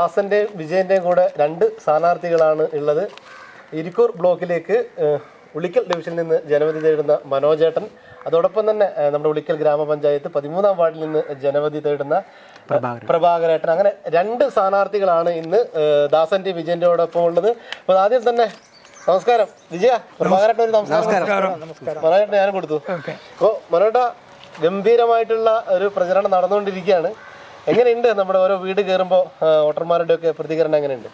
ദാസന്റെയും വിജയന്റെയും കൂടെ രണ്ട് സ്ഥാനാർത്ഥികളാണ് ഉള്ളത്. ഇരിക്കൂർ ബ്ലോക്കിലേക്ക് ഉളിക്കൽ ഡിവിഷനിൽ നിന്ന് ജനവധി തേടുന്ന മനോജേട്ടൻ. അതോടൊപ്പം തന്നെ നമ്മുടെ ഉളിക്കൽ ഗ്രാമപഞ്ചായത്ത് പതിമൂന്നാം വാർഡിൽ നിന്ന് ജനവധി തേടുന്ന പ്രഭാകരേട്ടൻ. അങ്ങനെ രണ്ട് സ്ഥാനാർത്ഥികളാണ് ഇന്ന് ദാസന്റെ വിജയന്റെയോടൊപ്പം ഉള്ളത്. അപ്പോൾ ആദ്യം തന്നെ നമസ്കാരം. വിജയ പ്രഭാകരേട്ടൻ ഒരു നമസ്കാരം. മനോജേട്ടൻ ഞാനും കൊടുത്തു. അപ്പോൾ മനോട്ട ഗംഭീരമായിട്ടുള്ള ഒരു പ്രചരണം നടന്നുകൊണ്ടിരിക്കുകയാണ്. എങ്ങനെയുണ്ട് നമ്മുടെ ഓരോ വീട് കയറുമ്പോൾ വോട്ടർമാരുടെ ഒക്കെ പ്രതികരണം എങ്ങനെയുണ്ട്?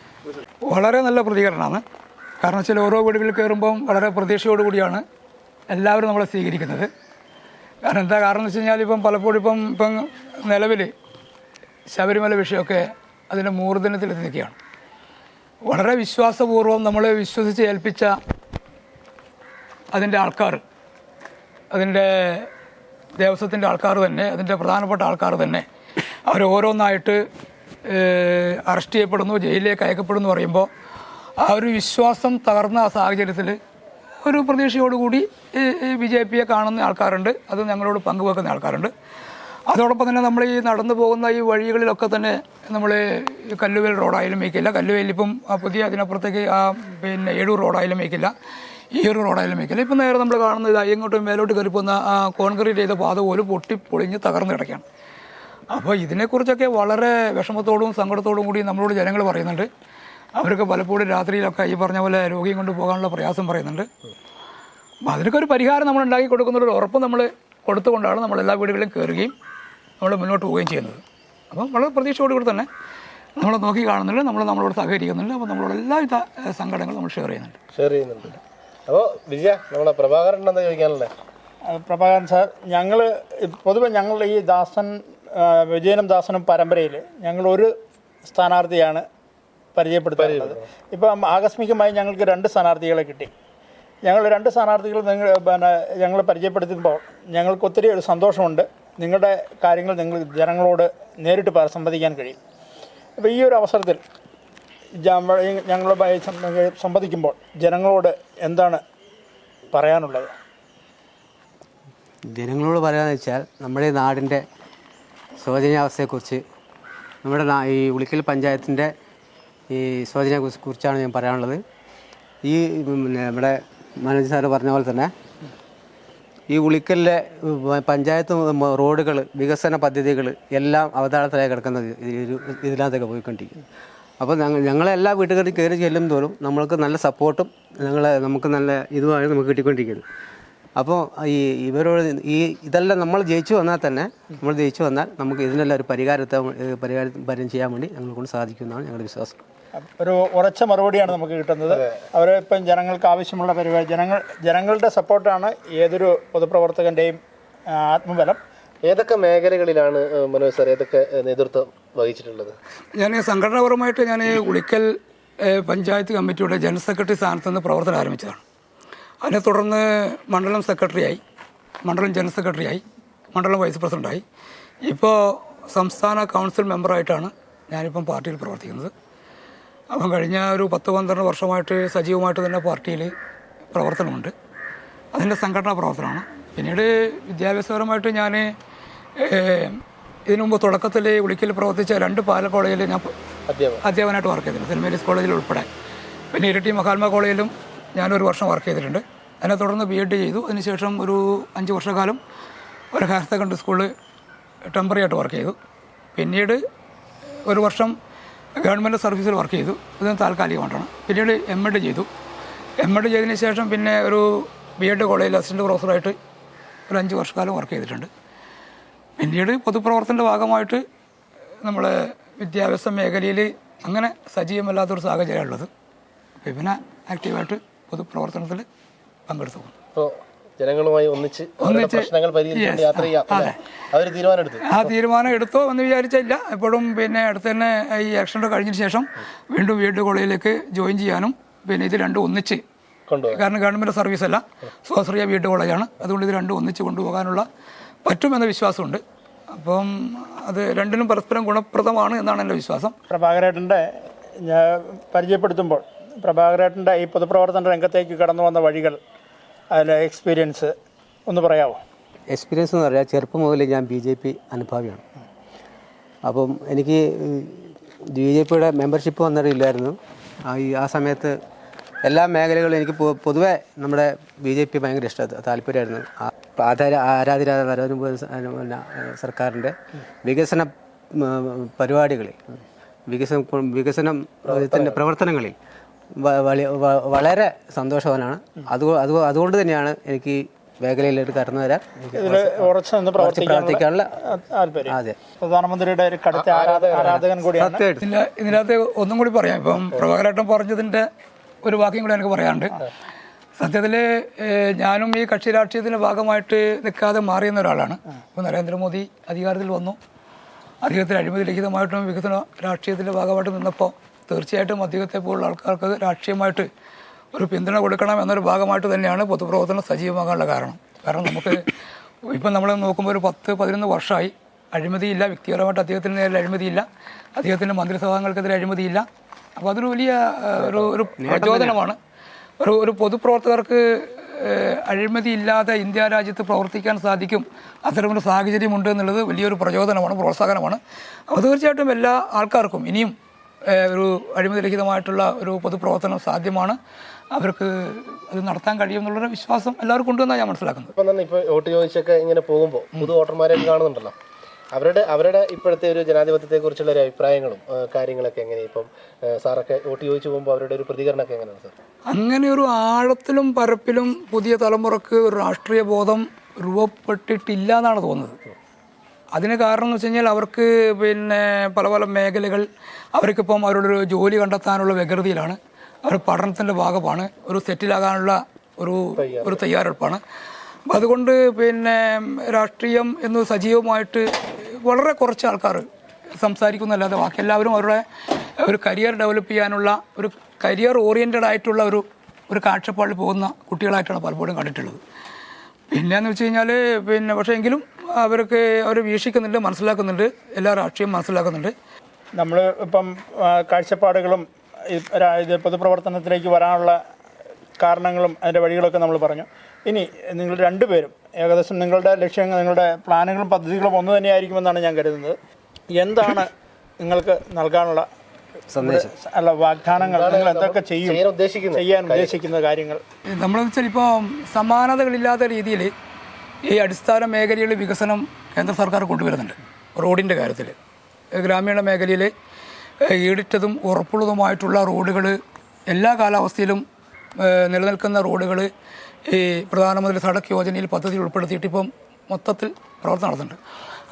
വളരെ നല്ല പ്രതികരണമാണ്. കാരണം വെച്ചാൽ ഓരോ വീടുകളിൽ കയറുമ്പം വളരെ പ്രതീക്ഷയോടുകൂടിയാണ് എല്ലാവരും നമ്മളെ സ്വീകരിക്കുന്നത്. കാരണം എന്താ കാരണം എന്ന് വെച്ച് കഴിഞ്ഞാൽ ഇപ്പം പലപ്പോഴും ഇപ്പം ഇപ്പം നിലവിൽ ശബരിമല വിഷയമൊക്കെ അതിന്റെ മൂർധനത്തിലെത്തി നിൽക്കുകയാണ് വളരെ വിശ്വാസപൂർവം നമ്മളെ വിശ്വസിച്ച് ഏൽപ്പിച്ച അതിന്റെ ആൾക്കാർ അതിന്റെ ദേവസ്വത്തിന്റെ ആൾക്കാർ തന്നെ അതിന്റെ പ്രധാനപ്പെട്ട ആൾക്കാർ തന്നെ അവർ ഓരോന്നായിട്ട് അറസ്റ്റ് ചെയ്യപ്പെടുന്നു ജയിലിലേക്ക് അയക്കപ്പെടുന്നു പറയുമ്പോൾ ആ ഒരു വിശ്വാസം തകർന്ന ആ സാഹചര്യത്തിൽ ഒരു പ്രതീക്ഷയോടുകൂടി ബി ജെ പിയെ കാണുന്ന ആൾക്കാരുണ്ട്. അത് ഞങ്ങളോട് പങ്കുവെക്കുന്ന ആൾക്കാരുണ്ട്. അതോടൊപ്പം തന്നെ നമ്മൾ ഈ നടന്നു പോകുന്ന ഈ വഴികളിലൊക്കെ തന്നെ നമ്മൾ കല്ലുവേൽ റോഡായാലും വയ്ക്കില്ല ആ പുതിയ അതിനപ്പുറത്തേക്ക് ആ പിന്നെ ഏഴൂർ റോഡായാലും വയ്ക്കില്ല ഈയൊരു റോഡായാലും വയ്ക്കില്ല ഇപ്പം നേരെ നമ്മൾ കാണുന്നത് ഇത് ഇങ്ങോട്ടും മേലോട്ട് കയറി ആ കോൺക്രീറ്റ് ചെയ്ത പാത പോലും പൊട്ടി പൊളിഞ്ഞ് തകർന്നു കിടക്കുകയാണ്. അപ്പോൾ ഇതിനെക്കുറിച്ചൊക്കെ വളരെ വിഷമത്തോടും സങ്കടത്തോടും കൂടി നമ്മളോട് ജനങ്ങൾ പറയുന്നുണ്ട്. അവർക്ക് പലപ്പോഴും രാത്രിയിലൊക്കെ ഈ പറഞ്ഞ പോലെ രോഗിയും കൊണ്ട് പോകാനുള്ള പ്രയാസം പറയുന്നുണ്ട്. അപ്പോൾ അതിനൊക്കെ ഒരു പരിഹാരം നമ്മൾ ഉണ്ടാക്കി കൊടുക്കുന്നൊരു ഉറപ്പ് നമ്മൾ കൊടുത്തുകൊണ്ടാണ് നമ്മൾ എല്ലാ വീടുകളിലും കയറുകയും നമ്മൾ മുന്നോട്ട് പോവുകയും ചെയ്യുന്നത്. അപ്പം വളരെ പ്രതീക്ഷയോടുകൂടി തന്നെ നമ്മൾ നോക്കി കാണുന്നുണ്ട് നമ്മൾ നമ്മളോട് സഹകരിക്കുന്നുണ്ട് അപ്പോൾ നമ്മളോട് എല്ലാവിധ സങ്കടങ്ങളും നമ്മൾ ഷെയർ ചെയ്യുന്നുണ്ട്. ഷെയർ ചെയ്യുന്നുണ്ട്. അപ്പോൾ വിജയ നമ്മളെ പ്രഭാകരൻ എന്താ ചോദിക്കാനല്ലേ പ്രഭാകരൻ സാർ ഞങ്ങൾ പൊതുവെ ഞങ്ങളുടെ ഈ ദാസൻ വിജയനും ദാസനും പരമ്പരയിൽ ഞങ്ങൾ ഒരു സ്ഥാനാർത്ഥിയാണ് പരിചയപ്പെടുത്താറുള്ളത്. ഇപ്പം ആകസ്മികമായി ഞങ്ങൾക്ക് രണ്ട് സ്ഥാനാർത്ഥികളെ കിട്ടി. ഞങ്ങൾ രണ്ട് സ്ഥാനാർത്ഥികൾ നിങ്ങൾ പിന്നെ ഞങ്ങൾ പരിചയപ്പെടുത്തുമ്പോൾ ഞങ്ങൾക്ക് ഒത്തിരി ഒരു സന്തോഷമുണ്ട്. നിങ്ങളുടെ കാര്യങ്ങൾ നിങ്ങൾ ജനങ്ങളോട് നേരിട്ട് പറ- സംവദിക്കാൻ കഴിയും. അപ്പോൾ ഈ ഒരു അവസരത്തിൽ ഞങ്ങൾ ഞങ്ങളുമായി സംവദിക്കുമ്പോൾ ജനങ്ങളോട് എന്താണ് പറയാനുള്ളത്? ജനങ്ങളോട് പറയാന്ന് വെച്ചാൽ നമ്മുടെ നാടിന്റെ ശോചനീയാവസ്ഥയെക്കുറിച്ച് നമ്മുടെ ഈ ഉളിക്കൽ പഞ്ചായത്തിന്റെ ഈ ശോചനയെ കുറിച്ചാണ് ഞാൻ പറയാനുള്ളത്. ഈ പിന്നെ നമ്മുടെ മനോജ് സാറ് പറഞ്ഞ പോലെ തന്നെ ഈ ഉളിക്കലിലെ പഞ്ചായത്ത് റോഡുകൾ വികസന പദ്ധതികൾ എല്ലാം അവതാളത്തിലായി കിടക്കുന്നത് ഇതിനകത്തൊക്കെ പോയിക്കൊണ്ടിരിക്കും അപ്പോൾ ഞങ്ങൾ ഞങ്ങളെ എല്ലാ വീട്ടുകളിൽ കയറി ചെല്ലും തോറും നമ്മൾക്ക് നല്ല സപ്പോർട്ടും ഞങ്ങളെ നമുക്ക് നല്ല ഇതുമായി നമുക്ക് കിട്ടിക്കൊണ്ടിരിക്കുന്നത് അപ്പോൾ ഈ ഇവരോട് ഈ ഇതെല്ലാം നമ്മൾ ജയിച്ചു വന്നാൽ തന്നെ നമ്മൾ ജയിച്ചു വന്നാൽ നമുക്ക് ഇതിനെല്ലാം ഒരു പരിഹാരത്തെ പരിഹാരം പരിഹാരം ചെയ്യാൻ വേണ്ടി ഞങ്ങളെ കൊണ്ട് സാധിക്കുമെന്നാണ് ഞങ്ങളുടെ വിശ്വാസം. ഒരു ഉറച്ച മറുപടിയാണ് നമുക്ക് കിട്ടുന്നത്. അവരെ ഇപ്പം ജനങ്ങൾക്ക് ആവശ്യമുള്ള പരിപാടി ജനങ്ങൾ ജനങ്ങളുടെ സപ്പോർട്ടാണ് ഏതൊരു പൊതുപ്രവർത്തകന്റെയും ആത്മബലം. ഏതൊക്കെ മേഖലകളിലാണ് മനോജ് സാർ ഏതൊക്കെ നേതൃത്വം വഹിച്ചിട്ടുള്ളത്? ഞാൻ സംഘടനാപരമായിട്ട് ഞാൻ ഉളിക്കൽ പഞ്ചായത്ത് കമ്മിറ്റിയുടെ ജനറൽ സെക്രട്ടറി സ്ഥാനത്ത് നിന്ന് പ്രവർത്തനം ആരംഭിച്ചതാണ്. അതിനെ തുടർന്ന് മണ്ഡലം സെക്രട്ടറിയായി മണ്ഡലം ജനറൽ സെക്രട്ടറിയായി മണ്ഡലം വൈസ് പ്രസിഡന്റായി ഇപ്പോൾ സംസ്ഥാന കൗൺസിൽ മെമ്പറായിട്ടാണ് ഞാനിപ്പം പാർട്ടിയിൽ പ്രവർത്തിക്കുന്നത്. അപ്പം കഴിഞ്ഞ ഒരു പത്ത് പന്ത്രണ്ട് വർഷമായിട്ട് സജീവമായിട്ട് തന്നെ പാർട്ടിയിൽ പ്രവർത്തനമുണ്ട്. അതിന്റെ സംഘടനാ പ്രവർത്തനമാണ്. പിന്നീട് വിദ്യാഭ്യാസപരമായിട്ട് ഞാൻ ഇതിനു മുമ്പ് തുടക്കത്തിൽ ഉളിക്കൽ പ്രവർത്തിച്ച രണ്ട് പാല കോളേജിൽ ഞാൻ അധ്യാപകനായിട്ട് വർക്ക് ചെയ്തിട്ടുണ്ട്. സെന്റ് മേരീസ് കോളേജിൽ ഉൾപ്പെടെ. പിന്നെ ഇരട്ടി മഹാത്മാ കോളേജിലും ഞാനൊരു വർഷം വർക്ക് ചെയ്തിട്ടുണ്ട്. അതിനെ തുടർന്ന് ബി എഡ് ചെയ്തു. അതിനുശേഷം ഒരു അഞ്ച് വർഷക്കാലം ഒരു ഹയർ സെക്കൻഡറി സ്കൂളിൽ ടെമ്പററി ആയിട്ട് വർക്ക് ചെയ്തു. പിന്നീട് ഒരു വർഷം ഗവൺമെന്റ് സർവീസിൽ വർക്ക് ചെയ്തു. ഇത് താൽക്കാലികമായിട്ടാണ്. പിന്നീട് എം എഡ് ചെയ്തു. എം എഡ് ചെയ്തതിന് ശേഷം പിന്നെ ഒരു ബി എഡ് കോളേജിൽ അസിസ്റ്റന്റ് പ്രൊഫസറായിട്ട് ഒരു അഞ്ച് വർഷക്കാലം വർക്ക് ചെയ്തിട്ടുണ്ട്. പിന്നീട് പൊതുപ്രവർത്തനത്തിന്റെ ഭാഗമായിട്ട് നമ്മൾ വിദ്യാഭ്യാസ മേഖലയിൽ അങ്ങനെ സജീവമല്ലാത്തൊരു സാഹചര്യമുള്ളത് പിന്നെ ആക്റ്റീവായിട്ട് പൊതുപ്രവർത്തനത്തിൽ പങ്കെടുത്തു. ജനങ്ങളുമായി ഒന്നിച്ച് ഒന്നിച്ച് പ്രശ്നങ്ങൾ പരിഹരിച്ചുകൊണ്ട് യാത്ര ചെയ്യാം അല്ലേ? തീരുമാനം എടുത്തു ആ തീരുമാനം എടുത്തോ എന്ന് വിചാരിച്ചില്ല. എപ്പോഴും പിന്നെ അടുത്ത് തന്നെ ഈ ഇലക്ഷന്റെ കഴിഞ്ഞതിന് ശേഷം വീണ്ടും വീട് കോളേജിലേക്ക് ജോയിൻ ചെയ്യാനും പിന്നെ ഇത് രണ്ടും ഒന്നിച്ച് കൊണ്ടുപോകാം. കാരണം ഗവൺമെന്റ് സർവീസ് അല്ല. സ്വാശ്രയ വീട് കോളേജാണ്. അതുകൊണ്ട് ഇത് രണ്ടും ഒന്നിച്ച് കൊണ്ടുപോകാനുള്ള പറ്റുമെന്ന വിശ്വാസമുണ്ട്. അപ്പം അത് രണ്ടിനും പരസ്പരം ഗുണപ്രദമാണ് എന്നാണ് എന്റെ വിശ്വാസം. പ്രഭാകരേട്ടന്റെ ഞാൻ പരിചയപ്പെടുത്തുമ്പോൾ പ്രഭാകരേട്ടന്റെ ഈ പൊതുപ്രവർത്തന രംഗത്തേക്ക് കടന്നു വന്ന വഴികൾ അതിലെ എക്സ്പീരിയൻസ് ഒന്ന് പറയാമോ എക്സ്പീരിയൻസ് എന്ന് പറയാം ചെറുപ്പം മുതൽ ഞാൻ ബി ജെ പി അനുഭാവിയാണ്. അപ്പം എനിക്ക് ബി ജെ പിയുടെ മെമ്പർഷിപ്പ് വന്നിട്ടില്ലായിരുന്നു ഇല്ലായിരുന്നു ഈ ആ സമയത്ത് എല്ലാ മേഖലകളും എനിക്ക് പൊതുവെ നമ്മുടെ ബി ജെ പി ഭയങ്കര ഇഷ്ട താല്പര്യമായിരുന്നു. ആധാര ആരാധിരാ പിന്നെ, സർക്കാരിന്റെ വികസന പരിപാടികളിൽ വികസന വികസനം ഇതിന്റെ പ്രവർത്തനങ്ങളിൽ വളരെ സന്തോഷവാനാണ്. അത് അത് അതുകൊണ്ട് തന്നെയാണ് എനിക്ക് മേഖലയിലേക്ക് കടന്നു വരാൻ ഉറച്ചു പ്രവർത്തിക്കാനുള്ള അതെ. പ്രധാനമന്ത്രിയുടെ ഒരു കടുത്ത ആരാധകൻ കൂടിയാണ്. ഇതിനകത്ത് ഒന്നും കൂടി പറയാം. ഇപ്പം പ്രഭാകരേട്ടൻ പറഞ്ഞതിന്റെ ഒരു വാക്യം കൂടി എനിക്ക് പറയാനുണ്ട്. സത്യത്തിൽ ഞാനും ഈ കക്ഷി രാഷ്ട്രീയത്തിന്റെ ഭാഗമായിട്ട് നിൽക്കാതെ മാറിയുന്ന ഒരാളാണ്. ഇപ്പോൾ നരേന്ദ്രമോദി അധികാരത്തിൽ വന്നു. അദ്ദേഹത്തിന് അഴിമതി രഹിതമായിട്ടും വികസന രാഷ്ട്രീയത്തിന്റെ ഭാഗമായിട്ട് നിന്നപ്പോൾ തീർച്ചയായിട്ടും അദ്ദേഹത്തെ പോലുള്ള ആൾക്കാർക്ക് രാഷ്ട്രീയമായിട്ട് ഒരു പിന്തുണ കൊടുക്കണം എന്നൊരു ഭാഗമായിട്ട് തന്നെയാണ് പൊതുപ്രവർത്തനം സജീവമാകാനുള്ള കാരണം. കാരണം നമുക്ക് ഇപ്പം നമ്മൾ നോക്കുമ്പോൾ ഒരു പത്ത് പതിനൊന്ന് വർഷമായി അഴിമതിയില്ല. വ്യക്തിപരമായിട്ട് അദ്ദേഹത്തിന് നേരെ അഴിമതിയില്ല. അദ്ദേഹത്തിന്റെ മന്ത്രിസഭാംഗങ്ങൾക്കെതിരെ അഴിമതിയില്ല. അപ്പോൾ അതൊരു വലിയ ഒരു ഒരു പ്രചോദനമാണ്. ഒരു ഒരു പൊതുപ്രവർത്തകർക്ക് അഴിമതിയില്ലാതെ ഇന്ത്യ രാജ്യത്ത് പ്രവർത്തിക്കാൻ സാധിക്കും അത്തരമൊരു സാഹചര്യമുണ്ട് എന്നുള്ളത് വലിയൊരു പ്രചോദനമാണ് പ്രോത്സാഹനമാണ്. അപ്പോൾ തീർച്ചയായിട്ടും എല്ലാ ആൾക്കാർക്കും ഇനിയും ഒരു അഴിമതിരഹിതമായിട്ടുള്ള ഒരു പൊതുപ്രവർത്തനം സാധ്യമാണ്. അവർക്ക് അത് നടത്താൻ കഴിയുമെന്നുള്ളൊരു വിശ്വാസം എല്ലാവർക്കും ഉണ്ടെന്നാണ് ഞാൻ മനസ്സിലാക്കുന്നത്. ഇപ്പം തന്നെ ഇപ്പോൾ വോട്ട് ചോദിച്ചൊക്കെ ഇങ്ങനെ പോകുമ്പോൾ പുതു വോട്ടർമാരെ കാണുന്നുണ്ടല്ലോ. അവരുടെ അവരുടെ ഇപ്പോഴത്തെ ഒരു ജനാധിപത്യത്തെ കുറിച്ചുള്ള ഒരു അഭിപ്രായങ്ങളും കാര്യങ്ങളൊക്കെ എങ്ങനെയാണ് ഇപ്പം സാറൊക്കെ വോട്ട് ചോദിച്ചു പോകുമ്പോൾ അവരുടെ ഒരു പ്രതികരണമൊക്കെ എങ്ങനെയാണ് സാർ? അങ്ങനെ ഒരു ആഴത്തിലും പരപ്പിലും പുതിയ തലമുറയ്ക്ക് ഒരു രാഷ്ട്രീയ ബോധം രൂപപ്പെട്ടിട്ടില്ല എന്നാണ് തോന്നുന്നത്. അതിന് കാരണം എന്ന് വെച്ച് കഴിഞ്ഞാൽ അവർക്ക് പിന്നെ പല പല മേഖലകൾ അവർക്കിപ്പം അവരുടെ ജോലി കണ്ടെത്താനുള്ള വ്യഗ്രതയിലാണ്. അവർ പഠനത്തിന്റെ ഭാഗമാണ്. ഒരു സെറ്റിലാകാനുള്ള ഒരു ഒരു തയ്യാറെടുപ്പാണ്. അപ്പം അതുകൊണ്ട് പിന്നെ രാഷ്ട്രീയം എന്ന് സജീവമായിട്ട് വളരെ കുറച്ച് ആൾക്കാർ സംസാരിക്കുന്നല്ലാതെ ബാക്കി എല്ലാവരും അവരുടെ ഒരു കരിയർ ഡെവലപ്പ് ചെയ്യാനുള്ള ഒരു കരിയർ ഓറിയന്റഡ് ആയിട്ടുള്ള ഒരു ഒരു കാഴ്ചപ്പാടിൽ പോകുന്ന കുട്ടികളായിട്ടാണ് പലപ്പോഴും കണ്ടിട്ടുള്ളത്. പിന്നെയെന്ന് വെച്ച് കഴിഞ്ഞാൽ പിന്നെ പക്ഷേ എങ്കിലും അവർക്ക് അവർ വീക്ഷിക്കുന്നുണ്ട് മനസ്സിലാക്കുന്നുണ്ട് എല്ലാ രാഷ്ട്രീയം മനസ്സിലാക്കുന്നുണ്ട്. നമ്മൾ ഇപ്പം കാഴ്ചപ്പാടുകളും ഇത് പൊതുപ്രവർത്തനത്തിലേക്ക് വരാനുള്ള കാരണങ്ങളും അതിന്റെ വഴികളൊക്കെ നമ്മൾ പറഞ്ഞു. ഇനി നിങ്ങൾ രണ്ടുപേരും ഏകദേശം നിങ്ങളുടെ ലക്ഷ്യങ്ങൾ നിങ്ങളുടെ പ്ലാനുകളും പദ്ധതികളും ഒന്ന് തന്നെയായിരിക്കുമെന്നാണ് ഞാൻ കരുതുന്നത്. എന്താണ് നിങ്ങൾക്ക് നൽകാനുള്ള സന്ദേശം? അല്ല വാഗ്ദാനങ്ങൾ? നിങ്ങൾ എന്തൊക്കെ ചെയ്യും? ചെയ്യാൻ ഉദ്ദേശിക്കുന്ന കാര്യങ്ങൾ? നമ്മളെന്ന് വെച്ചാൽ ഇപ്പോൾ സമാനതകളില്ലാത്ത രീതിയിൽ ഈ അടിസ്ഥാന മേഖലയിലെ വികസനം കേന്ദ്ര സർക്കാർ കൊണ്ടുവരുന്നുണ്ട്. റോഡിന്റെ കാര്യത്തിൽ ഗ്രാമീണ മേഖലയിൽ ഈടിറ്റതും ഉറപ്പുള്ളതുമായിട്ടുള്ള റോഡുകൾ എല്ലാ കാലാവസ്ഥയിലും നിലനിൽക്കുന്ന റോഡുകൾ ഈ പ്രധാനമന്ത്രി സടക്ക് യോജനയിൽ പദ്ധതി ഉൾപ്പെടുത്തിയിട്ട് ഇപ്പം മൊത്തത്തിൽ പ്രവർത്തനം നടത്തുന്നുണ്ട്.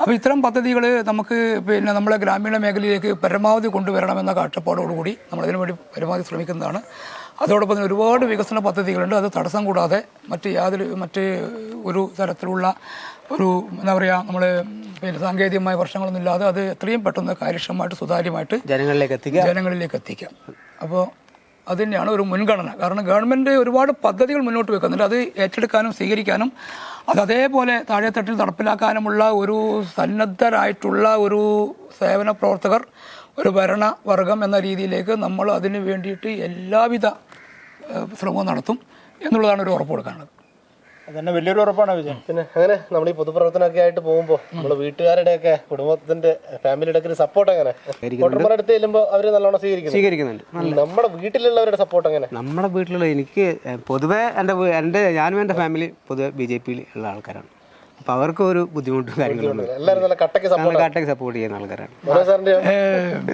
അപ്പോൾ ഇത്തരം പദ്ധതികൾ നമുക്ക് പിന്നെ നമ്മളെ ഗ്രാമീണ മേഖലയിലേക്ക് പരമാവധി കൊണ്ടുവരണമെന്ന കാഴ്ചപ്പാടോടുകൂടി നമ്മളതിനു വേണ്ടി പരമാവധി ശ്രമിക്കുന്നതാണ്. അതോടൊപ്പം തന്നെ ഒരുപാട് വികസന പദ്ധതികളുണ്ട്. അത് തടസ്സം കൂടാതെ മറ്റ് യാതൊരു മറ്റ് ഒരു തരത്തിലുള്ള ഒരു എന്താ പറയുക നമ്മൾ പിന്നെ സാങ്കേതികമായ പ്രശ്നങ്ങളൊന്നും ഇല്ലാതെ അത് എത്രയും പെട്ടെന്ന് കാര്യക്ഷമമായിട്ട് സുതാര്യമായിട്ട് ജനങ്ങളിലേക്ക് എത്തിക്കുക. ജനങ്ങളിലേക്ക് എത്തിക്കാം. അപ്പോൾ അത് തന്നെയാണ് ഒരു മുൻഗണന. കാരണം ഗവൺമെന്റ് ഒരുപാട് പദ്ധതികൾ മുന്നോട്ട് വെക്കുന്നുണ്ട്. അത് ഏറ്റെടുക്കാനും സ്വീകരിക്കാനും അത് അതേപോലെ താഴെത്തട്ടിൽ നടപ്പിലാക്കാനുമുള്ള ഒരു സന്നദ്ധരായിട്ടുള്ള ഒരു സേവന പ്രവർത്തകർ ഒരു ഭരണവർഗം എന്ന രീതിയിലേക്ക് നമ്മൾ അതിന് വേണ്ടിയിട്ട് എല്ലാവിധ ശ്രമവും നടത്തും എന്നുള്ളതാണ് ഒരു ഉറപ്പ് കൊടുക്കാനുള്ളത്. അതന്നെ വലിയൊരു ഉറപ്പാണ് വിജയൻ. പിന്നെ അങ്ങനെ നമ്മൾ ഈ പൊതുപ്രവർത്തനമൊക്കെ ആയിട്ട് പോകുമ്പോൾ നമ്മുടെ വീട്ടുകാരുടെയൊക്കെ കുടുംബത്തിന്റെ ഫാമിലിയുടെ ഒക്കെ ഒരു സപ്പോർട്ട് എങ്ങനെ? വോട്ടർമാരുടെ അടുത്ത് ചെല്ലുമ്പോൾ അവർ നല്ലോണം സ്വീകരിക്കുന്നു സ്വീകരിക്കുന്നുണ്ട്. നമ്മുടെ വീട്ടിലുള്ളവരുടെ സപ്പോർട്ട് എങ്ങനെ? നമ്മുടെ വീട്ടിലുള്ള എനിക്ക് പൊതുവേ എന്റെ എന്റെ എന്റെ ഞാനും എന്റെ ഫാമിലി പൊതുവെ ബി ജെ പിയിൽ ഉള്ള ആൾക്കാരാണ്. അപ്പോൾ അവർക്ക് ഒരു ബുദ്ധിമുട്ടും കാര്യങ്ങളുണ്ട് എല്ലാവരും നല്ല കട്ടയ്ക്ക് സപ്പോർട്ട് ചെയ്യുന്ന ആൾക്കാരാണ്.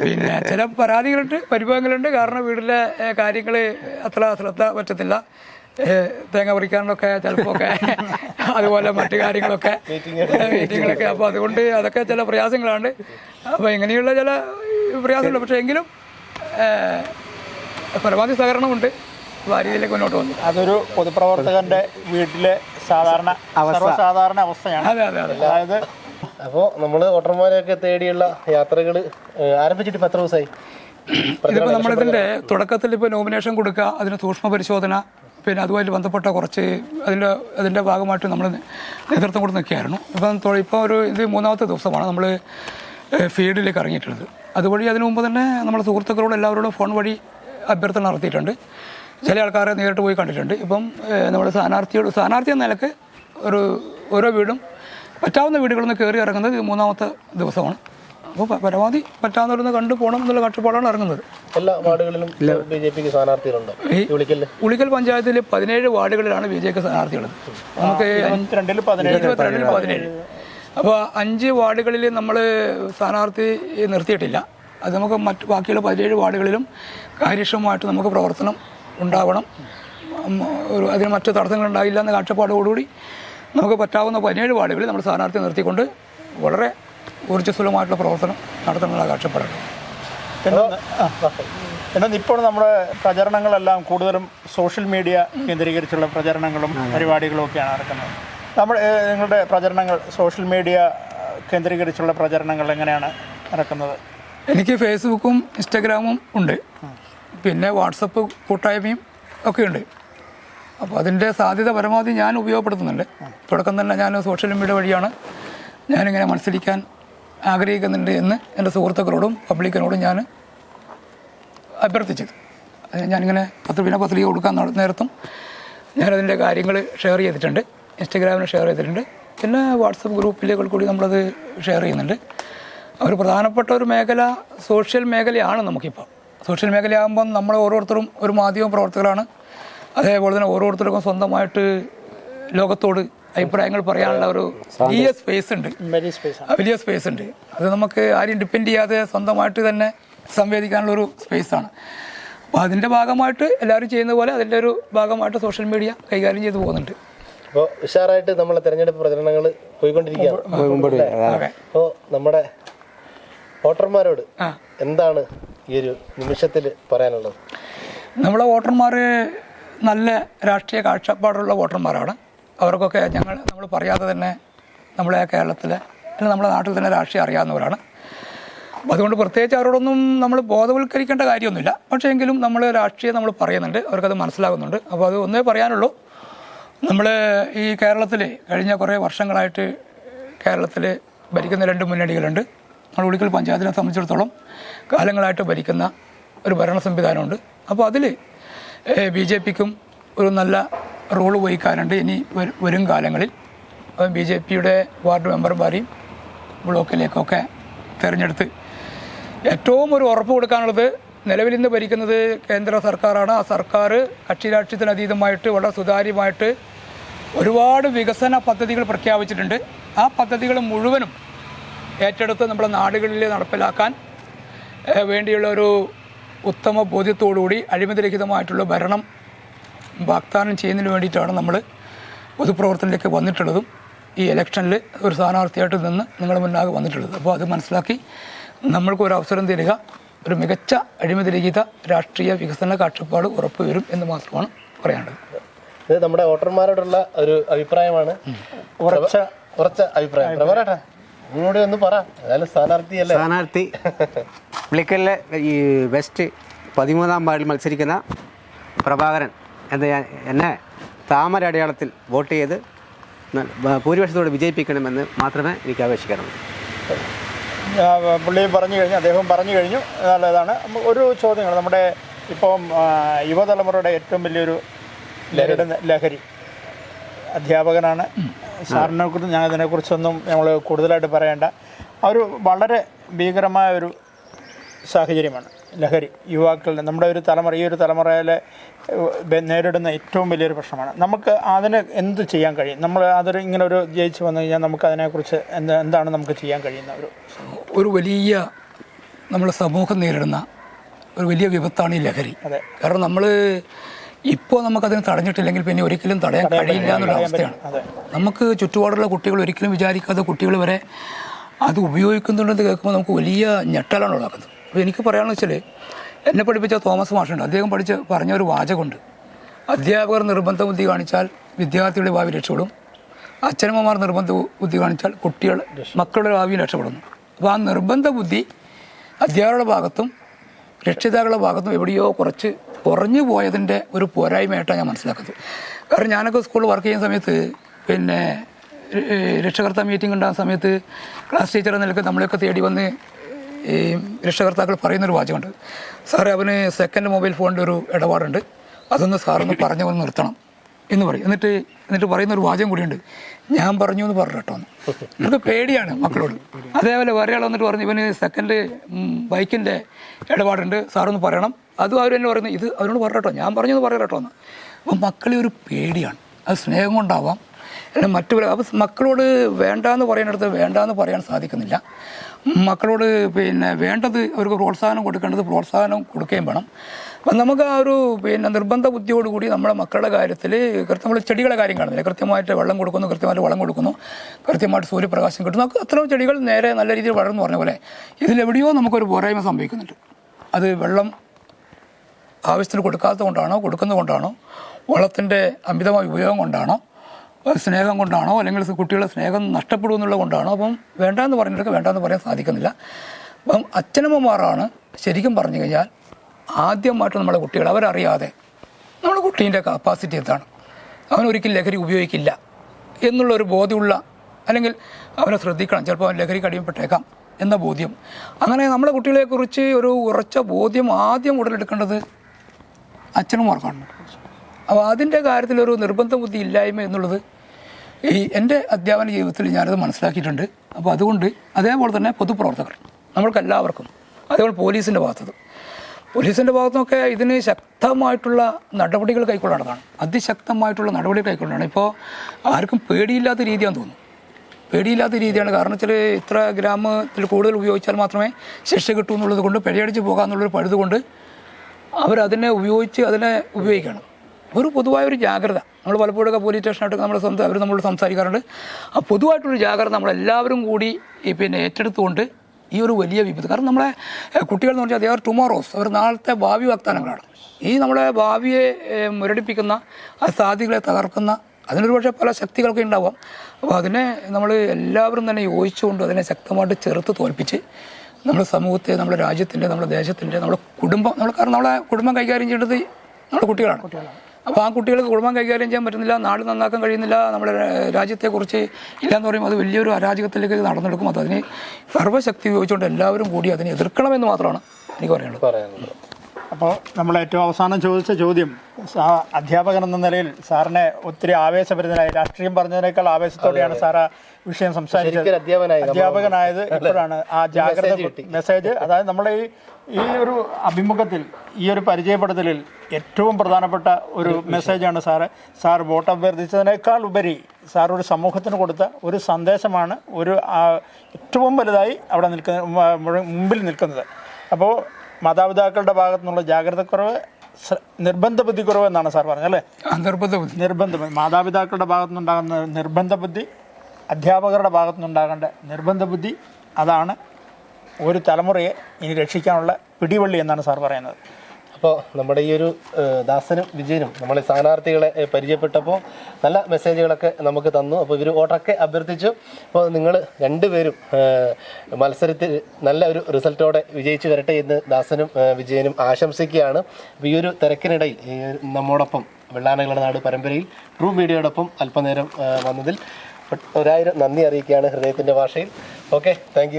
പിന്നെ ചില പരാതികളുണ്ട് പരിഭവങ്ങളുണ്ട്. കാരണം വീട്ടിലെ കാര്യങ്ങൾ അത്ര ശ്രദ്ധ പറ്റത്തില്ല. തേങ്ങ പറിക്കാനൊക്കെ ചിലപ്പോൾ ഒക്കെ അതുപോലെ മറ്റു കാര്യങ്ങളൊക്കെ മീറ്റിങ്ങുകളൊക്കെ. അപ്പോൾ അതുകൊണ്ട് അതൊക്കെ ചില പ്രയാസങ്ങളാണ്. അപ്പോൾ ഇങ്ങനെയുള്ള ചില പ്രയാസങ്ങളുണ്ട്. പക്ഷെ എങ്കിലും പരമാവധി സഹകരണമുണ്ട്. രീതിയിലേക്ക് മുന്നോട്ട് വന്നു. അതൊരു പൊതുപ്രവർത്തകന്റെ വീട്ടിലെ സാധാരണ സർവസാധാരണ അവസ്ഥയാണ്. അതെ അതെ അതെ. അതായത് അപ്പോൾ നമ്മൾ വോട്ടർമാരെയൊക്കെ തേടിയുള്ള യാത്രകൾ ആരംഭിച്ചിട്ട് ഇപ്പം എത്ര ദിവസമായി ഇതിപ്പോൾ നമ്മളിതിന്റെ തുടക്കത്തിൽ ഇപ്പോൾ നോമിനേഷൻ കൊടുക്കുക അതിന് സൂക്ഷ്മ പരിശോധന പിന്നെ അതുമായിട്ട് ബന്ധപ്പെട്ട കുറച്ച് അതിന്റെ അതിന്റെ ഭാഗമായിട്ട് നമ്മൾ നേതൃത്വം കൊടുത്ത് നിൽക്കുകയായിരുന്നു. ഇപ്പം ഇപ്പോൾ ഒരു ഇത് മൂന്നാമത്തെ ദിവസമാണ് നമ്മൾ ഫീൽഡിലേക്ക് ഇറങ്ങിയിട്ടുള്ളത്. അതുവഴി അതിനു മുമ്പ് തന്നെ നമ്മുടെ സുഹൃത്തുക്കളോട് എല്ലാവരോടും ഫോൺ വഴി അഭ്യർത്ഥന നടത്തിയിട്ടുണ്ട്. ചില ആൾക്കാരെ നേരിട്ട് പോയി കണ്ടിട്ടുണ്ട്. ഇപ്പം നമ്മുടെ സ്ഥാനാർത്ഥിയോട് സ്ഥാനാർത്ഥി എന്ന നിലയ്ക്ക് ഒരു ഓരോ വീടും പറ്റാവുന്ന വീടുകളിൽ നിന്ന് കയറി ഇറങ്ങുന്നത് മൂന്നാമത്തെ ദിവസമാണ്. അപ്പോൾ പരമാവധി പറ്റാവുന്നവരൊന്ന് കണ്ടു പോകണം എന്നുള്ള കാഴ്ചപ്പാടാണ് ഇറങ്ങുന്നത്. എല്ലാ വാർഡുകളിലും ബി ജെ പിക്ക് സ്ഥാനാർത്ഥികളുണ്ടോ? ഈ ഉളിക്കലിൽ? ഉളിക്കൽ പഞ്ചായത്തിൽ പതിനേഴ് വാർഡുകളിലാണ് ബി ജെ പി സ്ഥാനാർത്ഥികളത് നമുക്ക് ഇരുപത്തിരണ്ടിൽ പതിനേഴ്. അപ്പോൾ അഞ്ച് വാർഡുകളിൽ നമ്മൾ സ്ഥാനാർത്ഥി നിർത്തിയിട്ടില്ല. അത് നമുക്ക് മറ്റ് ബാക്കിയുള്ള പതിനേഴ് വാർഡുകളിലും കാര്യക്ഷമമായിട്ട് നമുക്ക് പ്രവർത്തനം ഉണ്ടാവണം. ഒരു അതിന് മറ്റു തടസ്സങ്ങൾ ഉണ്ടായില്ല എന്ന കാഴ്ചപ്പാടോടുകൂടി നമുക്ക് പറ്റാവുന്ന പതിനേഴ് വാർഡുകളിൽ നമ്മൾ സ്ഥാനാർത്ഥി നിർത്തിക്കൊണ്ട് വളരെ ഊർജസ്വലമായിട്ടുള്ള പ്രവർത്തനം നടത്തണമെന്നുള്ള കാഴ്ചപ്പാടാണ്. എന്നാൽ ഇപ്പോൾ നമ്മുടെ പ്രചരണങ്ങളെല്ലാം കൂടുതലും സോഷ്യൽ മീഡിയ കേന്ദ്രീകരിച്ചുള്ള പ്രചരണങ്ങളും പരിപാടികളും ഒക്കെയാണ് നടക്കുന്നത്. നമ്മൾ നിങ്ങളുടെ പ്രചരണങ്ങൾ സോഷ്യൽ മീഡിയ കേന്ദ്രീകരിച്ചുള്ള പ്രചരണങ്ങൾ എങ്ങനെയാണ് നടക്കുന്നത്? എനിക്ക് ഫേസ്ബുക്കും ഇൻസ്റ്റഗ്രാമും ഉണ്ട്. പിന്നെ വാട്സപ്പ് കൂട്ടായ്മയും ഒക്കെയുണ്ട് അപ്പോൾ അതിന്റെ സാധ്യത പരമാവധി ഞാൻ ഉപയോഗപ്പെടുത്തുന്നുണ്ട്. തുടക്കം തന്നെ ഞാൻ സോഷ്യൽ മീഡിയ വഴിയാണ് ഞാനിങ്ങനെ മത്സരിക്കാൻ ആഗ്രഹിക്കുന്നുണ്ട് എന്ന് എന്റെ സുഹൃത്തുക്കളോടും പബ്ലിക്കിനോടും ഞാൻ അഭ്യർത്ഥിച്ചത്. ഞാനിങ്ങനെ പിന്നെ പത്രിക കൊടുക്കാൻ നേരത്തും ഞാനതിന്റെ കാര്യങ്ങൾ ഷെയർ ചെയ്തിട്ടുണ്ട്. ഇൻസ്റ്റഗ്രാമിൽ ഷെയർ ചെയ്തിട്ടുണ്ട്. പിന്നെ വാട്സപ്പ് ഗ്രൂപ്പിലേക്ക് കൂടി നമ്മളത് ഷെയർ ചെയ്യുന്നുണ്ട്. ഒരു പ്രധാനപ്പെട്ട ഒരു മേഖല സോഷ്യൽ മേഖലയാണ് നമുക്കിപ്പോൾ. സോഷ്യൽ മേഖലയാകുമ്പം നമ്മൾ ഓരോരുത്തരും ഒരു മാധ്യമ പ്രവർത്തകരാണ് അതേപോലെ തന്നെ ഓരോരുത്തർക്കും സ്വന്തമായിട്ട് ലോകത്തോട് അഭിപ്രായങ്ങൾ പറയാനുള്ള ഒരു വലിയ സ്പേസ് ഉണ്ട് വലിയ സ്പേസ് ഉണ്ട് അത് നമുക്ക് ആരും ഡിപ്പെൻഡ് ചെയ്യാതെ സ്വന്തമായിട്ട് തന്നെ സംവേദിക്കാനുള്ള ഒരു സ്പേസാണ് അപ്പോൾ അതിന്റെ ഭാഗമായിട്ട് എല്ലാവരും ചെയ്യുന്ന പോലെ അതിന്റെ ഒരു ഭാഗമായിട്ട് സോഷ്യൽ മീഡിയ കൈകാര്യം ചെയ്തു പോകുന്നുണ്ട് അപ്പോൾ ഉഷാറായിട്ട് നമ്മളെ തെരഞ്ഞെടുപ്പ് പ്രചരണങ്ങൾ പോയിക്കൊണ്ടിരിക്കുകയാണ് അപ്പോൾ നമ്മുടെ വോട്ടർമാരോട് എന്താണ് ഈ ഒരു നിമിഷത്തിൽ പറയാനുള്ളത്. നമ്മളെ വോട്ടർമാർ നല്ല രാഷ്ട്രീയ കാഴ്ചപ്പാടുള്ള വോട്ടർമാരാണ്. അവർക്കൊക്കെ ഞങ്ങൾ നമ്മൾ പറയാതെ തന്നെ നമ്മളെ കേരളത്തിലെ അല്ലെങ്കിൽ നമ്മുടെ നാട്ടിൽ തന്നെ രാഷ്ട്രീയം അറിയാവുന്നവരാണ്. അതുകൊണ്ട് പ്രത്യേകിച്ച് അവരോടൊന്നും നമ്മൾ ബോധവൽക്കരിക്കേണ്ട കാര്യമൊന്നുമില്ല. പക്ഷേ എങ്കിലും നമ്മൾ രാഷ്ട്രീയം നമ്മൾ പറയുന്നുണ്ട്. അവർക്കത് മനസ്സിലാകുന്നുണ്ട്. അപ്പോൾ അത് ഒന്നേ പറയാനുള്ളൂ. നമ്മൾ ഈ കേരളത്തിൽ കഴിഞ്ഞ കുറേ വർഷങ്ങളായിട്ട് കേരളത്തിൽ ഭരിക്കുന്ന രണ്ട് മുന്നണികളുണ്ട്. നമ്മൾ ഉളിക്കൽ പഞ്ചായത്തിനെ സംബന്ധിച്ചിടത്തോളം കാലങ്ങളായിട്ട് ഭരിക്കുന്ന ഒരു ഭരണ സംവിധാനമുണ്ട്. അപ്പോൾ അതിൽ ബി ജെ പിക്കും ഒരു നല്ല റോൾ വഹിക്കാനുണ്ട് ഇനി വരും- കാലങ്ങളിൽ. കാലങ്ങളിൽ ബി ജെ പിയുടെ വാർഡ് മെമ്പർമാരെയും ബ്ലോക്കിലേക്കൊക്കെ തിരഞ്ഞെടുത്ത് ഏറ്റവും ഒരു ഉറപ്പ് കൊടുക്കാനുള്ളത് നിലവിൽ ഇന്ന് ഭരിക്കുന്നത് കേന്ദ്ര സർക്കാരാണ്. ആ സർക്കാർ കക്ഷി രാഷ്ട്രീയത്തിന് അതീതമായിട്ട് വളരെ സുതാര്യമായിട്ട് ഒരുപാട് വികസന പദ്ധതികൾ പ്രഖ്യാപിച്ചിട്ടുണ്ട്. ആ പദ്ധതികൾ മുഴുവനും ഏറ്റെടുത്ത് നമ്മുടെ നാടുകളിൽ നടപ്പിലാക്കാൻ വേണ്ടിയുള്ള ഒരു ഉത്തമ ബോധ്യത്തോടുകൂടി അഴിമതിരഹിതമായിട്ടുള്ള ഭരണം വാഗ്ദാനം ചെയ്യുന്നതിന് വേണ്ടിയിട്ടാണ് നമ്മൾ പൊതുപ്രവർത്തനത്തിലേക്ക് വന്നിട്ടുള്ളതും ഈ ഇലക്ഷനിൽ ഒരു സ്ഥാനാർത്ഥിയായിട്ട് നിന്ന് നിങ്ങളുടെ മുന്നാകെ വന്നിട്ടുള്ളത്. അപ്പോൾ അത് മനസ്സിലാക്കി നമ്മൾക്ക് ഒരു അവസരം തരിക. ഒരു മികച്ച അഴിമതിരഹിത രാഷ്ട്രീയ വികസന കാഴ്ചപ്പാട് ഉറപ്പുവരും എന്ന് മാത്രമാണ് പറയാനുള്ളത്. ഇത് നമ്മുടെ വോട്ടർമാരോടുള്ള ഒരു അഭിപ്രായമാണ്. ഉറച്ച ഉറച്ച അഭിപ്രായം. നിങ്ങളോട് ഒന്ന് പറ. സ്ഥാനാർത്ഥിയല്ലേ സ്ഥാനാർത്ഥി പുള്ളിക്കലിലെ ഈ വെസ്റ്റ് പതിമൂന്നാം വാർഡിൽ മത്സരിക്കുന്ന പ്രഭാകരൻ. എന്ന ഞാൻ എന്നെ താമര അടയാളത്തിൽ വോട്ട് ചെയ്ത് ഭൂരിപക്ഷത്തോട് വിജയിപ്പിക്കണമെന്ന് മാത്രമേ എനിക്ക് അപേക്ഷിക്കാനുള്ളൂ ആ, പുള്ളി പറഞ്ഞു കഴിഞ്ഞു അദ്ദേഹം പറഞ്ഞു കഴിഞ്ഞു. നല്ലതാണ് ഒരു ചോദ്യങ്ങൾ. നമ്മുടെ ഇപ്പം യുവതലമുറയുടെ ഏറ്റവും വലിയൊരു ലഹരി. അധ്യാപകനാണ്. സാറിനെ കുറിച്ച് ഞാൻ അതിനെക്കുറിച്ചൊന്നും ഞങ്ങൾ കൂടുതലായിട്ട് പറയേണ്ട. ആ ഒരു വളരെ ഭീകരമായ ഒരു സാഹചര്യമാണ്. ലഹരി യുവാക്കളുടെ നമ്മുടെ ഒരു തലമുറ ഈ ഒരു തലമുറയിലെ നേരിടുന്ന ഏറ്റവും വലിയൊരു പ്രശ്നമാണ്. നമുക്ക് അതിന് എന്ത് ചെയ്യാൻ കഴിയും? നമ്മൾ അതൊരു ഇങ്ങനെ ഒരു ജയിച്ച് വന്നു കഴിഞ്ഞാൽ നമുക്ക് അതിനെക്കുറിച്ച് എന്ത് എന്താണ് നമുക്ക് ചെയ്യാൻ കഴിയുന്ന ഒരു ഒരു വലിയ നമ്മുടെ സമൂഹം നേരിടുന്ന ഒരു വലിയ വിപത്താണ് ഈ ലഹരി. അതെ. കാരണം നമ്മൾ ഇപ്പോൾ നമുക്കതിന് തടഞ്ഞിട്ടില്ലെങ്കിൽ പിന്നെ ഒരിക്കലും തടയാൻ കഴിയില്ല എന്നുള്ള അവസ്ഥയാണ്. നമുക്ക് ചുറ്റുപാടുള്ള കുട്ടികൾ ഒരിക്കലും വിചാരിക്കാതെ കുട്ടികൾ വരെ അത് ഉപയോഗിക്കുന്നുണ്ടെന്ന് കേൾക്കുമ്പോൾ നമുക്ക് വലിയ ഞെട്ടലാണ് ഉണ്ടാക്കുന്നത് അപ്പോൾ എനിക്ക് പറയാമെന്ന് വെച്ചാൽ എന്നെ പഠിപ്പിച്ച തോമസ് മാഷുണ്ട്. അദ്ദേഹം പഠിച്ച് പറഞ്ഞ ഒരു വാചകമുണ്ട്. അധ്യാപകർ നിർബന്ധ ബുദ്ധി കാണിച്ചാൽ വിദ്യാർത്ഥികളുടെ ഭാവി രക്ഷപ്പെടും. അച്ഛനമ്മമാർ നിർബന്ധ ബുദ്ധി കാണിച്ചാൽ കുട്ടികൾ മക്കളുടെ ഭാവി രക്ഷപ്പെടുന്നു. അപ്പോൾ ആ നിർബന്ധ ബുദ്ധി അധ്യാപകരുടെ ഭാഗത്തും രക്ഷിതാക്കളുടെ ഭാഗത്തും എവിടെയോ കുറച്ച് കുറഞ്ഞു പോയതിന്റെ ഒരു പോരായ്മയായിട്ടാണ് ഞാൻ മനസ്സിലാക്കുന്നത്. കാരണം ഞാനൊക്കെ സ്കൂളിൽ വർക്ക് ചെയ്യുന്ന സമയത്ത് പിന്നെ രക്ഷകർത്താ മീറ്റിംഗ് ഉണ്ടാകുന്ന സമയത്ത് ക്ലാസ് ടീച്ചർ എന്ന നിലയ്ക്ക് നമ്മളെയൊക്കെ തേടി വന്ന് ഈ രക്ഷകർത്താക്കൾ പറയുന്നൊരു വാചകമുണ്ട്. സാറേ അവന് സെക്കൻഡ് മൊബൈൽ ഫോണിന്റെ ഒരു ഇടപാടുണ്ട്. അതൊന്ന് സാറൊന്ന് പറഞ്ഞു വന്ന് നിർത്തണം എന്ന് പറയും. എന്നിട്ട് എന്നിട്ട് പറയുന്ന ഒരു വാചകം കൂടിയുണ്ട്. ഞാൻ പറഞ്ഞു എന്ന് പറഞ്ഞു കേട്ടോ. നമുക്ക് പേടിയാണ് മക്കളോട്. അതേപോലെ വേറെ ആൾ വന്നിട്ട് പറഞ്ഞു ഇവന് സെക്കൻഡ് ബൈക്കിന്റെ ഇടപാടുണ്ട്. സാറൊന്ന് പറയണം. അതും അവർ തന്നെ പറയുന്നത് ഇത് അവരോട് പറഞ്ഞു കേട്ടോ ഞാൻ പറഞ്ഞത് എന്ന് പറയാം കേട്ടോ എന്ന്. അപ്പം മക്കളെ ഒരു പേടിയാണ്. അത് സ്നേഹം കൊണ്ടാവാം. അല്ലെങ്കിൽ മറ്റു അപ്പം മക്കളോട് വേണ്ടാന്ന് പറയുന്നിടത്ത് വേണ്ടാന്ന് പറയാൻ സാധിക്കുന്നില്ല. മക്കളോട് പിന്നെ വേണ്ടത് അവർക്ക് പ്രോത്സാഹനം കൊടുക്കേണ്ടത് പ്രോത്സാഹനം കൊടുക്കുകയും വേണം. അപ്പം നമുക്ക് ആ ഒരു പിന്നെ നിർബന്ധ ബുദ്ധിയോടുകൂടി നമ്മുടെ മക്കളുടെ കാര്യത്തിൽ കൃത്യം നമ്മൾ ചെടികളെ കാര്യം കാണുന്നില്ല. കൃത്യമായിട്ട് വെള്ളം കൊടുക്കുന്നു കൃത്യമായിട്ട് വളം കൊടുക്കുന്നു കൃത്യമായിട്ട് സൂര്യപ്രകാശം കിട്ടുന്നു. അത്രയും ചെടികൾ നേരെ നല്ല രീതിയിൽ വളർന്നു പറഞ്ഞ പോലെ ഇതിലെവിടെയോ നമുക്കൊരു പോരായ്മ സംഭവിക്കുന്നുണ്ട്. അത് വെള്ളം ആവശ്യത്തിന് കൊടുക്കാത്തത് കൊണ്ടാണോ കൊടുക്കുന്നത് കൊണ്ടാണോ വളത്തിന്റെ അമിതമായ ഉപയോഗം കൊണ്ടാണോ സ്നേഹം കൊണ്ടാണോ അല്ലെങ്കിൽ കുട്ടികളുടെ സ്നേഹം നഷ്ടപ്പെടുമെന്നുള്ള കൊണ്ടാണോ അപ്പം വേണ്ടാന്ന് പറഞ്ഞിട്ട് വേണ്ടാന്ന് പറയാൻ സാധിക്കുന്നില്ല. അപ്പം അച്ഛനമ്മമാരാണ് ശരിക്കും പറഞ്ഞു കഴിഞ്ഞാൽ ആദ്യമായിട്ട് നമ്മളെ കുട്ടികൾ അവരറിയാതെ നമ്മുടെ കുട്ടീന്റെ കപ്പാസിറ്റി എന്താണ്? അവനൊരിക്കലും ലഹരി ഉപയോഗിക്കില്ല എന്നുള്ളൊരു ബോധ്യമുള്ള അല്ലെങ്കിൽ അവനെ ശ്രദ്ധിക്കണം ചിലപ്പോൾ അവൻ ലഹരിക്ക് അടിമപ്പെട്ടേക്കാം എന്ന ബോധ്യം. അങ്ങനെ നമ്മുടെ കുട്ടികളെക്കുറിച്ച് ഒരു ഉറച്ച ബോധ്യം ആദ്യം ഉടലെടുക്കേണ്ടത് അച്ഛനുമാർക്കാണ് അപ്പോൾ അതിന്റെ കാര്യത്തിലൊരു നിർബന്ധ ബുദ്ധി ഇല്ലായ്മ എന്നുള്ളത് ഈ എന്റെ അധ്യാപന ജീവിതത്തിൽ ഞാനത് മനസ്സിലാക്കിയിട്ടുണ്ട്. അപ്പോൾ അതുകൊണ്ട് അതേപോലെ തന്നെ പൊതുപ്രവർത്തകർ നമ്മൾക്കെല്ലാവർക്കും അതേപോലെ പോലീസിന്റെ ഭാഗത്തത് പോലീസിന്റെ ഭാഗത്തുനിന്നൊക്കെ ഇതിന് ശക്തമായിട്ടുള്ള നടപടികൾ കൈക്കൊള്ളേണ്ടതാണ്. അതിശക്തമായിട്ടുള്ള നടപടികൾ കൈക്കൊള്ളണം ഇപ്പോൾ ആർക്കും പേടിയില്ലാത്ത രീതിയാണെന്ന് തോന്നുന്നു. പേടിയില്ലാത്ത രീതിയാണ്. കാരണം വെച്ചാൽ ഇത്ര ഗ്രാമത്തിൽ കൂടുതൽ ഉപയോഗിച്ചാൽ മാത്രമേ ശിക്ഷ കിട്ടൂ എന്നുള്ളത് കൊണ്ട് പിഴയടിച്ച് പോകാമെന്നുള്ളൊരു പഴുത് കൊണ്ട് അവരതിനെ ഉപയോഗിച്ച് അതിനെ ഉപയോഗിക്കണം. ഒരു പൊതുവായ ഒരു ജാഗ്രത. നമ്മൾ പലപ്പോഴൊക്കെ പോലീസ് സ്റ്റേഷനായിട്ടൊക്കെ നമ്മൾ സ്വന്തം അവർ നമ്മളോട് സംസാരിക്കാറുണ്ട്. ആ പൊതുവായിട്ടൊരു ജാഗ്രത നമ്മളെല്ലാവരും കൂടി ഈ പിന്നെ ഏറ്റെടുത്തുകൊണ്ട് ഈ ഒരു വലിയ വിപത്ത്. കാരണം നമ്മളെ കുട്ടികൾ എന്ന് പറഞ്ഞാൽ അവർ ടുമോറോസ് അവർ നാളത്തെ ഭാവി വാഗ്ദാനങ്ങളാണ്. ഈ നമ്മളെ ഭാവിയെ മുരടിപ്പിക്കുന്ന ആ സാധ്യതകളെ തകർക്കുന്ന അതിനൊരു പക്ഷേ പല ശക്തികളൊക്കെ ഉണ്ടാവാം. അപ്പോൾ അതിനെ നമ്മൾ എല്ലാവരും തന്നെ യോജിച്ചുകൊണ്ട് അതിനെ ശക്തമായിട്ട് ചെറുത്ത് തോൽപ്പിച്ച് നമ്മുടെ സമൂഹത്തെ നമ്മുടെ രാജ്യത്തിന്റെ നമ്മുടെ ദേശത്തിന്റെ നമ്മുടെ കുടുംബം നമ്മൾ കാരണം നമ്മളെ കുടുംബം കൈകാര്യം ചെയ്യേണ്ടത് നമ്മുടെ കുട്ടികളാണ്. അപ്പോൾ ആ കുട്ടികൾക്ക് കുടുംബം കൈകാര്യം ചെയ്യാൻ പറ്റുന്നില്ല നാട് നന്നാക്കാൻ കഴിയുന്നില്ല നമ്മുടെ രാജ്യത്തെക്കുറിച്ച് ഇല്ലയെന്ന് പറയുമ്പോൾ അത് വലിയൊരു അരാജകത്തിലേക്ക് നടന്നെടുക്കും. അത് അതിന് സർവശക്തി ഉപയോഗിച്ചുകൊണ്ട് എല്ലാവരും കൂടി അതിനെ എതിർക്കണമെന്ന് മാത്രമാണ് എനിക്ക് പറയാനുള്ളത്. പറയാനുള്ളത്. അപ്പോൾ നമ്മൾ ഏറ്റവും അവസാനം ചോദിച്ച ചോദ്യം അധ്യാപകൻ എന്ന നിലയിൽ സാറിനെ ഒത്തിരി ആവേശഭരിതനായി രാഷ്ട്രീയം പറഞ്ഞതിനേക്കാൾ ആവേശത്തോടെയാണ് സാർ ആ വിഷയം സംസാരിച്ചത്. അധ്യാപകനായത് ഇപ്പോഴാണ് ആ ജാഗ്രത മെസ്സേജ് അതായത് നമ്മളെ ഈ ഈ ഒരു അഭിമുഖത്തിൽ ഈ ഒരു പരിചയപ്പെടുത്തലിൽ ഏറ്റവും പ്രധാനപ്പെട്ട ഒരു മെസ്സേജാണ് സാറ്. സാർ വോട്ട് അഭ്യർത്ഥിച്ചതിനേക്കാൾ ഉപരി സാർ ഒരു സമൂഹത്തിന് കൊടുത്ത ഒരു സന്ദേശമാണ് ഒരു ഏറ്റവും വലുതായി അവിടെ നിൽക്കുന്ന മുമ്പിൽ നിൽക്കുന്നത്. അപ്പോൾ മാതാപിതാക്കളുടെ ഭാഗത്തു നിന്നുള്ള ജാഗ്രതക്കുറവ് നിർബന്ധ നിർബന്ധ ബുദ്ധിക്കുറവ് എന്നാണ് സാർ പറഞ്ഞത് അല്ലേ? നിർബന്ധ ബുദ്ധി നിർബന്ധ ബുദ്ധി. മാതാപിതാക്കളുടെ ഭാഗത്തു നിന്നുണ്ടാകുന്ന നിർബന്ധ ബുദ്ധി അധ്യാപകരുടെ ഭാഗത്തു നിന്നുണ്ടാകേണ്ട നിർബന്ധ ബുദ്ധി അതാണ് ഒരു തലമുറയെ ഇനി രക്ഷിക്കാനുള്ള പിടിവള്ളി എന്നാണ് സാർ പറയുന്നത്. അപ്പോൾ നമ്മുടെ ഈ ഒരു ദാസനും വിജയനും നമ്മൾ സ്ഥാനാർത്ഥികളെ പരിചയപ്പെട്ടപ്പോൾ നല്ല മെസ്സേജുകളൊക്കെ നമുക്ക് തന്നു. അപ്പോൾ ഇവർ വോട്ടൊക്കെ അഭ്യർത്ഥിച്ചു. അപ്പോൾ നിങ്ങൾ രണ്ടുപേരും മത്സരത്തിൽ നല്ല ഒരു റിസൾട്ടോടെ വിജയിച്ചു വരട്ടെ എന്ന് ദാസനും വിജയനും ആശംസിക്കുകയാണ്. അപ്പോൾ ഈ ഒരു തിരക്കിനിടയിൽ നമ്മോടൊപ്പം വെള്ളാനകളുടെ നാട് പരമ്പരയിൽ ട്രൂ മീഡിയയോടൊപ്പം അല്പനേരം വന്നതിൽ ഒരായിരം നന്ദി അറിയിക്കുകയാണ് ഹൃദയത്തിന്റെ ഭാഷയിൽ. Okay thank